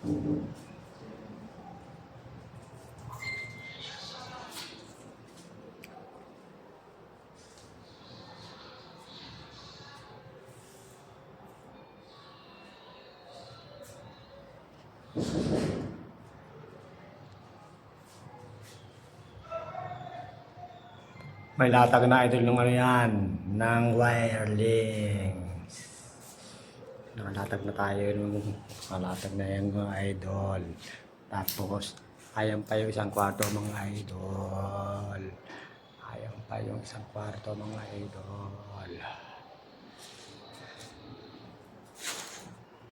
May latag na idol ng ano yan, ng wirelings. Nakalatag na tayo nung nakalatag na yan mga idol. Tapos, ayan pa yung isang kwarto mga idol. Ayan pa yung isang kwarto mga idol.